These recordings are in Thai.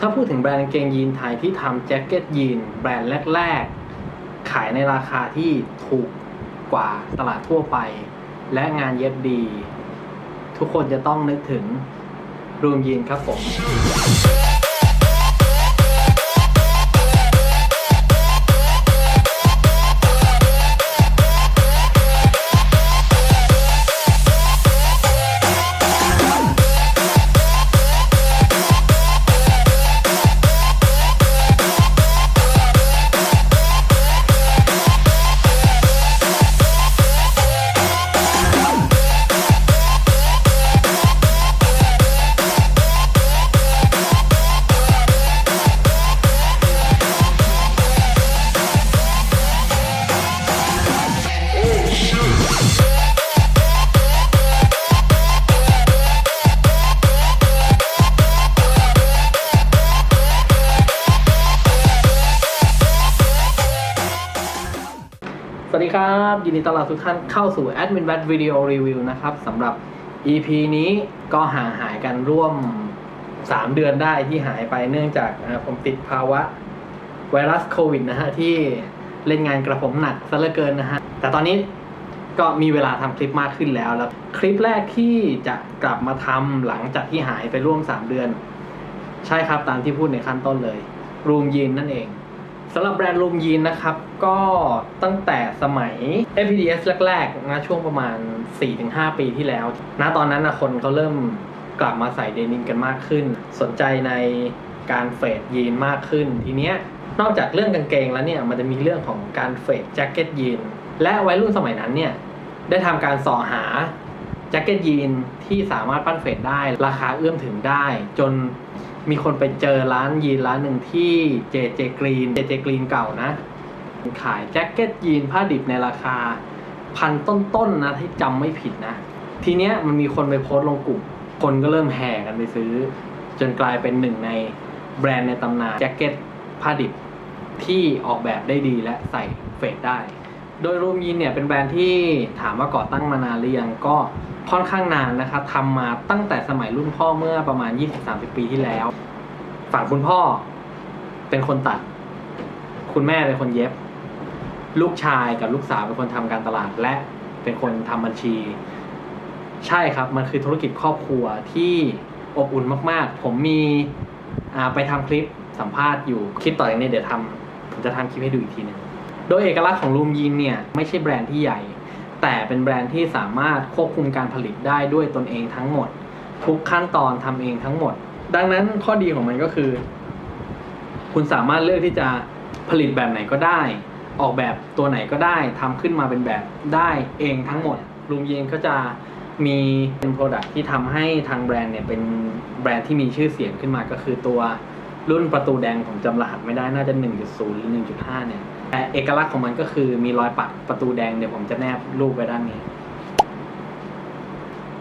ถ้าพูดถึงแบรนด์กางเกงยีนไทยที่ทำแจ็คเก็ตยีนแบรนด์แรก ๆ ขายในราคาที่ถูกกว่าตลาดทั่วไป และงานเย็บดี ทุกคนจะต้องนึกถึงรูมยีนครับผม ยินดีต้อนรับทุกท่านเข้าสู่ Admin b a t Video Review นะครับสำหรับ EP นี้ก็ห่างหายกันร่วม 3 เดือนได้ที่หายไปเนื่องจากผมติดภาวะไวรัสโควิดนะฮะ ที่เล่นงานกระผมหนักซะเหลือเกินนะฮะ แต่ตอนนี้ก็มีเวลาทำคลิปมากขึ้นแล้วแล้ว คลิปแรกที่จะกลับมาทำหลังจากที่หายไปร่วม 3 เดือน ใช่ครับตามที่พูดในขั้นต้นเลยรูมยีนนั่นเอง สำหรับแบรนด์ลูมยีนนะครับ ก็ตั้งแต่สมัย FPDS แรกๆนะช่วงประมาณ 4-5 ปีที่แล้วณตอนนั้นนะคนเขาเริ่มกลับมาใส่เดนิมกันมากขึ้น สนใจในการเฟดยีนมากขึ้น ทีเนี้ยนอกจากเรื่องกางเกงแล้วเนี่ยมันจะมีเรื่องของการเฟดแจ็คเก็ตยีนและวัยรุ่นสมัยนั้นเนี่ยได้ทำการส่อหาแจ็คเก็ตยีนที่สามารถปั้นเฟดได้ ราคาเอื้อมถึงได้ จน มีคนไปเจอร้านยีนร้านหนึ่งที่เจเจกรีนเจเจกรีนเก่านะ ขายแจ็คเก็ตยีนผ้าดิบในราคาพันต้นๆนะที่จำไม่ผิดนะ ทีเนี้ยมันมีคนไปโพสต์ลงกลุ่ม คนก็เริ่มแห่กันไปซื้อ จนกลายเป็นหนึ่งในแบรนด์ในตำนานแจ็คเก็ตผ้าดิบที่ออกแบบได้ดีและใส่เฟดได้ โดยรูมยีนเนี่ยเป็นแบรนด์ที่ถามว่าก่อตั้งมานานหรือยังก็ค่อนข้างนานนะครับทำมาตั้งแต่สมัยรุ่นพ่อเมื่อประมาณ 20-30 ปีที่แล้ว ฝั่งคุณพ่อเป็นคนตัด คุณแม่เป็นคนเย็บ ลูกชายกับลูกสาวเป็นคนทำการตลาดและเป็นคนทำบัญชี ใช่ครับ มันคือธุรกิจครอบครัวที่อบอุ่นมาก ๆ ผมมีไปทำคลิปสัมภาษณ์อยู่คลิปต่อจากนี้เดี๋ยวทำผมจะทำคลิปให้ดูอีกทีหนึง โดยเอกลักษณ์ของลูมยีนเนี่ยไม่ใช่แบรนด์ที่ใหญ่ แต่เป็นแบรนด์ที่สามารถควบคุมการผลิตได้ด้วยตนเองทั้งหมด ทุกขั้นตอนทำเองทั้งหมด ดังนั้นข้อดีของมันก็คือ คุณสามารถเลือกที่จะผลิตแบบไหนก็ได้ ออกแบบตัวไหนก็ได้ทำขึ้นมาเป็นแบบได้เองทั้งหมดลูมยีนก็จะมีเป็นโปรดักที่ทำให้ทางแบรนด์เนี่ยเป็นแบรนด์ที่มีชื่อเสียงขึ้นมาก็คือตัว รุ่นประตูแดงผมจำรหัสไม่ได้น่าจะ 1.0 หรือ 1.5 เนี่ย แต่เอกลักษณ์ของมันก็คือมีรอยปักประตูแดงเดี๋ยวผมจะแนบรูปไว้ด้านนี้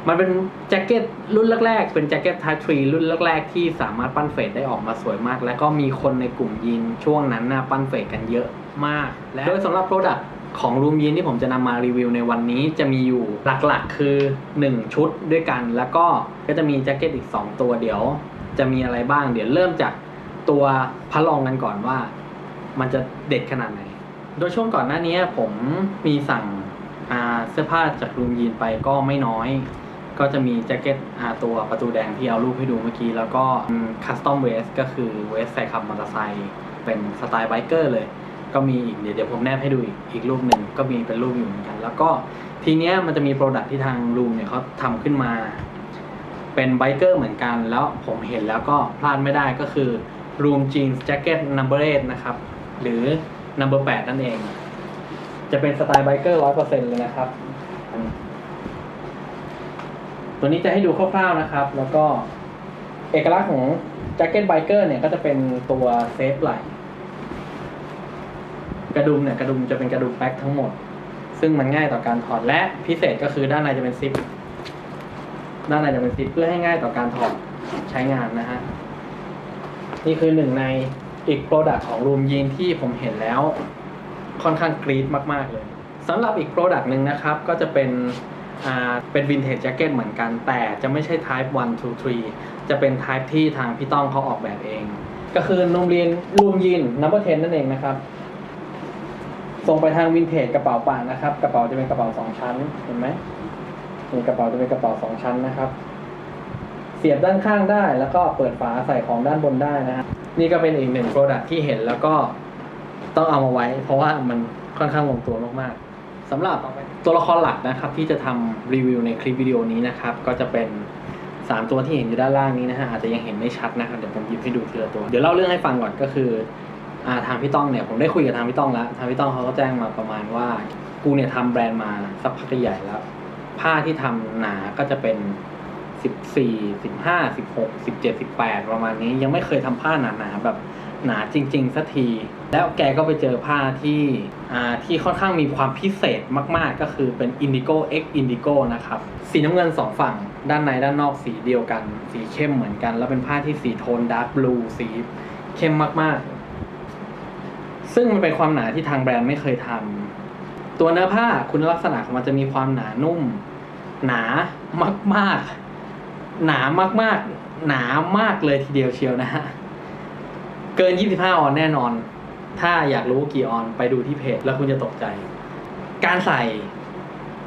มันเป็นแจ็คเก็ตรุ่นแรกๆ เป็นแจ็คเก็ตท y ทรีรุ่นแรกๆ ที่สามารถปั้นเฟดได้ออกมาสวยมาก และก็มีคนในกลุ่มยีนช่วงนั้นนะปั้นเฟดกันเยอะมาก และโดยสำหรับโปรดักต์ของรูมยีนที่ผมจะนำมารีวิวในวันนี้จะมีอยู่หลักๆ คือ 1 ชุดด้วยกัน แล้วก็ก็จะมีแจ็คเก็ตอีก 2 ตัวเดี๋ยวจะมีอะไรบ้าง เดี๋ยวเริ่มจาก ตัวพระรองกันก่อนว่า มันจะเด็ดขนาดไหน โดยช่วงก่อนหน้านี้ผมมีสั่งเสื้อผ้าจากรูมยีนไปก็ไม่น้อย ก็จะมีแจ็คเก็ตตัวประตูแดงที่เอารูปให้ดูเมื่อกี้ แล้วก็คัสตอมเวสก็คือเวสใส่ขับมอเตอร์ไซค์เป็นสไตล์ไบเกอร์เลย ก็มีอีกเดี๋ยวเดี๋ยวผมแนบให้ดูอีกอีกรูปหนึ่งก็มีเป็นรูปอยู่เหมือนกัน แล้วก็ทีเนี้ยมันจะมีโปรดักที่ทางรูมเนี่ยเขาทำขึ้นมา เป็นไบเกอร์เหมือนกัน แล้วผมเห็นแล้วก็พลาดไม่ได้ก็คือ Room Jeans Jacket Number 8นะครับ หรือ Number 8 นั่นเอง จะเป็นสไตล์ไบเกอร์ร้อยเปอร์เซ็นเลยนะครับ ตัวนี้จะให้ดูคร่าวๆนะครับ แล้วก็เอกลักษณ์ของแจ็คเก็ตไบเกอร์เนี่ยก็จะเป็นตัวเซฟไหลกระดุมเนี่ยกระดุมจะเป็นกระดุมแบ็คทั้งหมด ซึ่งมันง่ายต่อการถอดและพิเศษก็คือด้านในจะเป็นซิป ด้านในจะเป็นซิปเพื่อให้ง่ายต่อการถอดใช้งานนะฮะ นี่คือหนึ่งในอีกโปรดักต์ของรูมยีนที่ผมเห็นแล้ว ค่อนข้างกรี๊ดมาก ๆ เลยสำหรับอีกโปรดักต์หนึ่งนะครับ ก็จะเป็นเป็นวินเทจแจ็คเก็ตเหมือนกัน แต่จะไม่ใช่ Type 1 2 3 จะเป็น type ที่ทางพี่ต้องเขาออกแบบเอง ก็คือนุ่มเรียนรูมยีน number 10 นั่นเองนะครับส่งไปทางวินเทจกระเป๋าป่านะครับ กระเป๋าจะเป็นกระเป๋าสองชั้นเห็นไหมนี่กระเป๋าจะเป็นกระเป๋าสองชั้นนะครับ สียบด้านข้างได้ แล้วก็เปิดฝาใส่ของด้านบนได้นะฮะนี่ก็เป็นอีกหนึ่งโปรดักที่เห็นแล้วก็ต้องเอามาไว้ เพราะว่ามันค่อนข้างลงตัวมากๆสำหรับตัวละครหลักนะครับ ที่จะทำรีวิวในคลิปวิดีโอนี้นะครับ ก็จะเป็นสามตัวที่เห็นอยู่ด้านล่างนี้นะฮะอาจจะยังเห็นไม่ชัดนะครับเดี๋ยวผมหยิบให้ดูทีละตัว เดี๋ยวเล่าเรื่องให้ฟังก่อนก็คืออ่าทางพี่ต้องเนี่ยผมได้คุยกับทางพี่ต้องแล้วทางพี่ต้องเขาก็แจ้งมาประมาณว่ากูเนี่ยทำแบรนด์มาสักพักใหญ่แล้ว ผ้าที่ทำหนาก็จะเป็น สิบสี่สิบห้าสิบหกสิบเจ็ดสิบแปดประมาณนี้ยังไม่เคยทำผ้าหนาๆแบบหนาจริง ๆสักที แล้วแกก็ไปเจอผ้าที่อ่าที่ค่อนข้างมีความพิเศษมากๆ ก็คือเป็น Indigo X Indigo นะครับ สีน้ำเงินสองฝั่ง ด้านในด้านนอกสีเดียวกัน สีเข้มเหมือนกัน แล้วเป็นผ้าที่สีโทนดาร์กบลูสีเข้มมากๆ ซึ่งมันเป็นความหนาที่ทางแบรนด์ไม่เคยทำตัวเนื้อผ้าคุณลักษณะของมันจะมีความหนานุ่ม หนามากๆ หนามากๆ หนามากเลยทีเดียวเชียวนะฮะ เกิน 25 ออนแน่นอน ถ้าอยากรู้กี่ออนไปดูที่เพจแล้วคุณจะตกใจ การใส่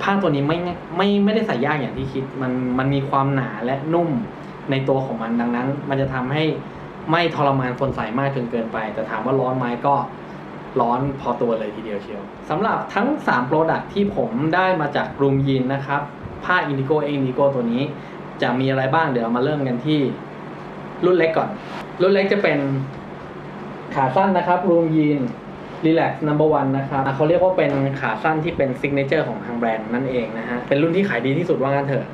ผ้าตัวนี้ไม่ไม่ไม่ได้ใส่ยากอย่างที่คิด มันมันมีความหนาและนุ่มในตัวของมันดังนั้น มันจะทำให้ไม่ทรมานคนใส่มากจนเกินไป แต่ถามว่าร้อนไหมก็ร้อนพอตัวเลยทีเดียวเชียวสำหรับทั้ง3 Product ที่ผมได้มาจากรูมยินนะครับ ผ้า Indigo X Indigo ตัวนี้ จะมีอะไรบ้างเดี๋ยวเรามาเริ่มกันที่รุ่นเล็กก่อน รุ่นเล็กจะเป็นขาสั้นนะครับรูมยีน Relax Number One นนะครับเขาเรียกว่าเป็นขาสั้นที่เป็นซิกเนเจอร์ของทางแบรนด์นั่นเองนะฮะ เป็นรุ่นที่ขายดีที่สุดว่างั้นเถอะ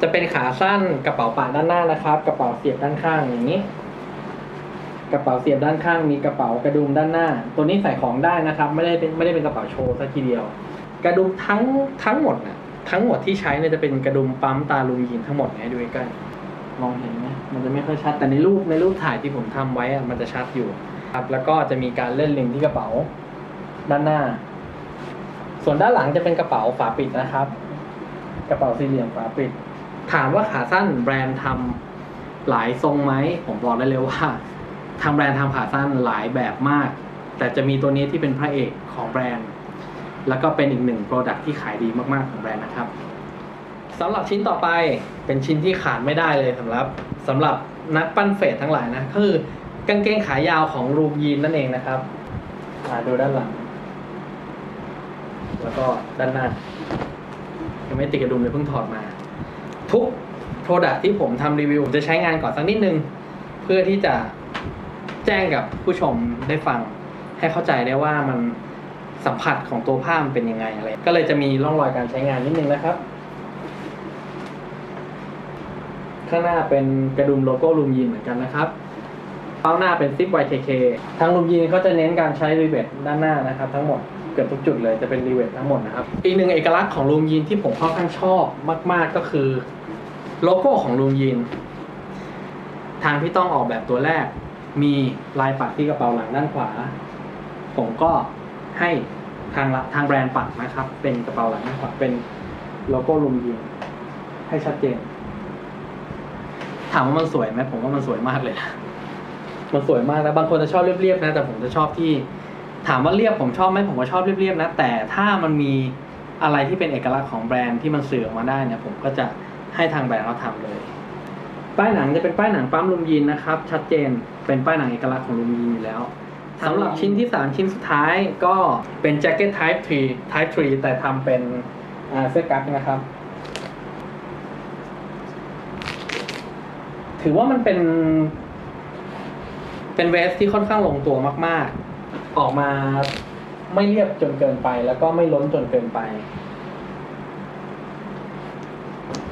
จะเป็นขาสั้นกระเป๋าปากด้านหน้านะครับ กระเป๋าเสียบด้านข้างอย่างนี้ กระเป๋าเสียบด้านข้างมีกระเป๋ากระดุมด้านหน้า ตัวนี้ใส่ของได้นะครับ ไม่ได้เป็นไม่ได้เป็นกระเป๋าโชว์ซะทีเดียว กระดุมทั้งทั้งหมดนะ ทั้งหมดที่ใช้เนี่ยจะเป็นกระดุมปั๊มตาลูมยีนทั้งหมดนะดูใกล้มองเห็นไหมมันจะไม่ค่อยชัดแต่ในรูปในรูปถ่ายที่ผมทำไว้อะมันจะชัดอยู่ครับแล้วก็จะมีการเล่นลิงที่กระเป๋า ด้านหน้า ส่วนด้านหลังจะเป็นกระเป๋าฝาปิดนะครับ กระเป๋าสี่เหลี่ยมฝาปิด ถามว่าขาสั้นแบรนด์ทำหลายทรงไหมผมบอกได้เลยว่าทางแบรนด์ทำขาสั้นหลายแบบมาก แต่จะมีตัวนี้ที่เป็นพระเอกของแบรนด์ แล้วก็เป็นอีกหนึ่งโปรดักที่ขายดีมากๆของแบรนด์นะครับสำหรับชิ้นต่อไปเป็นชิ้นที่ขาดไม่ได้เลยสำหรับสำหรับนักปั้นเฟสทั้งหลายนะคือกางเกงขายาวของรูมยีนนั่นเองนะครับอ่าดูด้านหลัง แล้วก็ด้านหน้ายังไม่ติดกระดุมเลยเพิ่งถอดมา ทุกโปรดักที่ผมทำรีวิวผมจะใช้งานก่อนสักนิดนึง เพื่อที่จะแจ้งกับผู้ชมได้ฟังให้เข้าใจได้ว่ามัน สัมผัสของตัวผ้ามันเป็นยังไงอะไร ก็เลยจะมีร่องรอยการใช้งานนิดนึงนะครับ ข้างหน้าเป็นกระดุมโลโก้ลูมยีนเหมือนกันนะครับเป้าหน้าเป็นซิป YKK ทางลูมยีนเขาจะเน้นการใช้รีเวทด้านหน้านะครับ ทั้งหมดเกือบทุกจุดเลยจะเป็นรีเวททั้งหมดนะครับ อีกหนึ่งเอกลักษณ์ของลูมยีนที่ผมค่อนข้างชอบมาก ๆก็คือโลโก้ของลูมยีนทางที่ต้องออกแบบตัวแรกมีลายปักที่กระเป๋าหลังด้านขวา ผมก็ ให้ทางทางแบรนด์ปักนะครับ เป็นกระเป๋าหลังด้านขวาเป็นโลโก้ลูมยีนให้ชัดเจน ถามว่ามันสวยไหมผมว่ามันสวยมากเลยนะมันสวยมากนะบางคนจะชอบเรียบๆนะ แต่ผมจะชอบที่ ถามว่าเรียบผมชอบไหมผมก็ชอบเรียบๆนะ แต่ถ้ามันมีอะไรที่เป็นเอกลักษณ์ของแบรนด์ที่มันสื่อออกมาได้เนี่ยผมก็จะให้ทางแบรนด์เขาทำเลย ป้ายหนังจะเป็นป้ายหนังปั๊มลูมยีนนะครับ ชัดเจนเป็นป้ายหนังเอกลักษณ์ของลูมยีนอยู่แล้ว สำหรับชิ้นที่ 3 ชิ้นสุดท้ายก็เป็นแจ็คเก็ต type 3 type 3 แต่ทำเป็นเสื้อกั๊กนะครับ ถือว่ามันเป็น เป็นเวสที่ค่อนข้างลงตัวมาก ๆ ออกมาไม่เรียบจนเกินไป แล้วก็ไม่ล้นจนเกินไป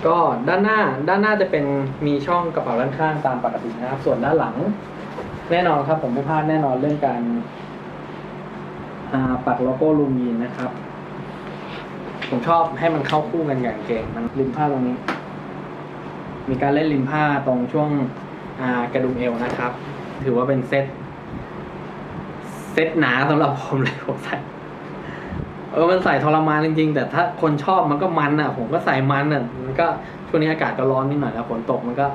ก็ด้านหน้าด้านหน้าจะเป็นมีช่องกระเป๋าด้านข้างตามปกตินะครับ ส่วนด้านหลัง แน่นอนครับผมไม่พลาดแน่นอนเรื่องการอาปักโลโก้ลูมีนนะครับ ผมชอบให้มันเข้าคู่กันอย่างเก่งมันริมผ้าตรงนี้ มีการเล่นริมผ้าตรงช่วงอากระดุมเอวนะครับ ถือว่าเป็นเซตเซตหนาสำหรับผมเลยผมใส่เออมันใส่ทรมานจริงๆ แต่ถ้าคนชอบมันก็มันอะ ผมก็ใส่มันอะมันก็ช่วงนี้อากาศก็ร้อนนิดหน่อยแล้วฝนตกมันก็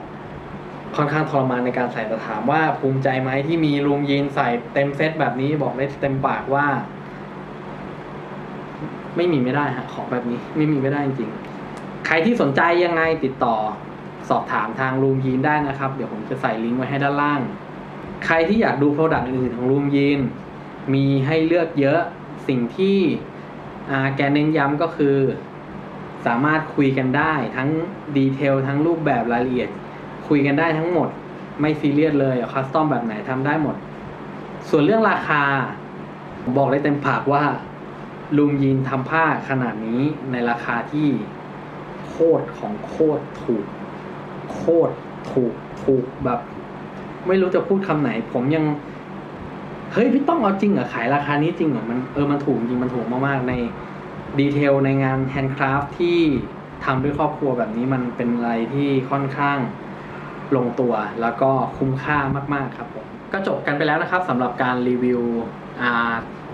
ค่อนข้างทรมานในการใส่แต่ถามว่าภูมิใจไหมที่มีรูมยีนใส่เต็มเซตแบบนี้บอกได้เต็มปากว่า ไม่มีไม่ได้ฮะของแบบนี้ ไม่มีไม่ได้จริงๆ ใครที่สนใจยังไงติดต่อ สอบถามทางรูมยีนได้นะครับ เดี๋ยวผมจะใส่ลิงก์ไว้ให้ด้านล่าง ใครที่อยากดูโปรดักต์อื่นๆของรูมยีนมีให้เลือกเยอะสิ่งที่แกเน้นย้ำก็คือ สามารถคุยกันได้ทั้งดีเทลทั้งรูปแบบรายละเอียด คุยกันได้ทั้งหมด ไม่ซีเรียสเลยคัสตอมแบบไหนทำได้หมด ส่วนเรื่องราคาผมบอกได้เต็มปากว่าลุมยีนทำผ้าขนาดนี้ในราคาที่โคตรของโคตรถูก โคตรถูกถูกแบบ ไม่รู้จะพูดคำไหน ผมยังเฮ้ยพี่ต้องเอาจริงเหรอขายราคานี้จริงเหรอมันเออมันถูกจริงมันถูกมากๆในดีเทลในงานแฮนด์คราฟที่ทำด้วยครอบครัวแบบนี้มันเป็นอะไรที่ค่อนข้าง ลงตัว แล้วก็คุ้มค่ามาก ๆ ครับผมก็จบกันไปแล้วนะครับสำหรับการรีวิว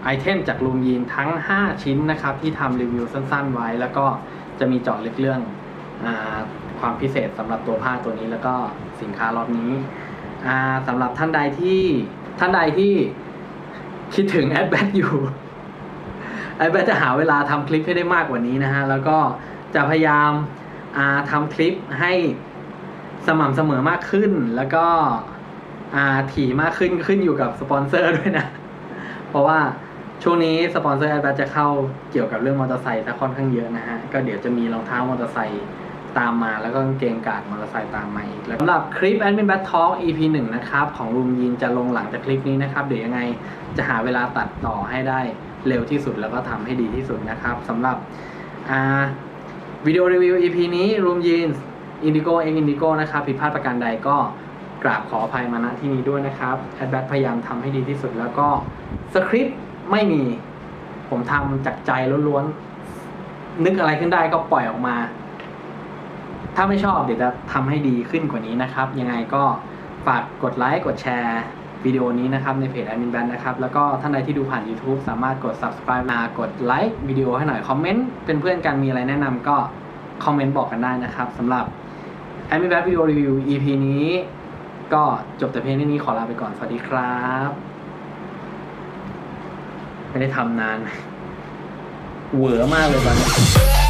ไอเทมจากลูมยีนทั้ง 5 ชิ้นนะครับ ที่ทำรีวิวสั้น ๆ ไว้ แล้วก็จะมีเจาะลึกเรื่องอความพิเศษสำหรับตัวผ้าตัวนี้ แล้วก็สินค้ารอบนี้สำหรับท่านใดที่ท่านใดที่คิดถึงแอดแบทอยู่แอดแบทจะหาเวลาทำคลิปให้ได้มากกว่านี้นะฮะ แล้วก็จะพยายามทำคลิปให้ สม่ำเสมอมากขึ้น แล้วก็อาถี่มากขึ้นขึ้นอยู่กับสปอนเซอร์ด้วยนะ เพราะว่าช่วงนี้สปอนเซอร์แอดแบทจะเข้าเกี่ยวกับเรื่องมอเตอร์ไซค์ซะค่อนข้างเยอะนะฮะ ก็เดี๋ยวจะมีรองเท้ามอเตอร์ไซค์ตามมาแล้วก็เกงกาดมอเตอร์ไซค์ตามมาอีกแล้วสำหรับคลิป Admin Bad Talk EP 1นะครับ ของรูมยินจะลงหลังจากคลิปนี้นะครับ เดี๋ยวยังไงจะหาเวลาตัดต่อให้ได้เร็วที่สุดแล้วก็ทำให้ดีที่สุดนะครับสำหรับวิดีโอรีวิว EP นี้รูมยิน อินดิโกเองอินดิโกนะครับผิดพลาดประการใดก็กราบขออภัยมาณที่นี้ด้วยนะครับแอดแบทพยายามทำให้ดีที่สุดแล้วก็สคริปต์ไม่มีผมทำจากใจล้วนๆนึกอะไรขึ้นได้ก็ปล่อยออกมา ถ้าไม่ชอบเดี๋ยวจะทำให้ดีขึ้นกว่านี้นะครับ ยังไงก็ฝากกดไลค์กดแชร์วิดีโอนี้นะครับในเพจ Admin Band นะครับ แล้วก็ท่านใดที่ดูผ่าน YouTube สามารถกด subscribe มากดไลค์วิดีโอให้หน่อย คอมเมนต์เป็นเพื่อนกันมีอะไรแนะนำก็คอมเมนต์บอกกันได้นะครับสำหรับ Admin Band Video Review EP นี้ ก็จบแต่เพียงเท่านี้ขอลาไปก่อน สวัสดีครับ ไม่ได้ทำนาน เหวอมากเลยตอนนี้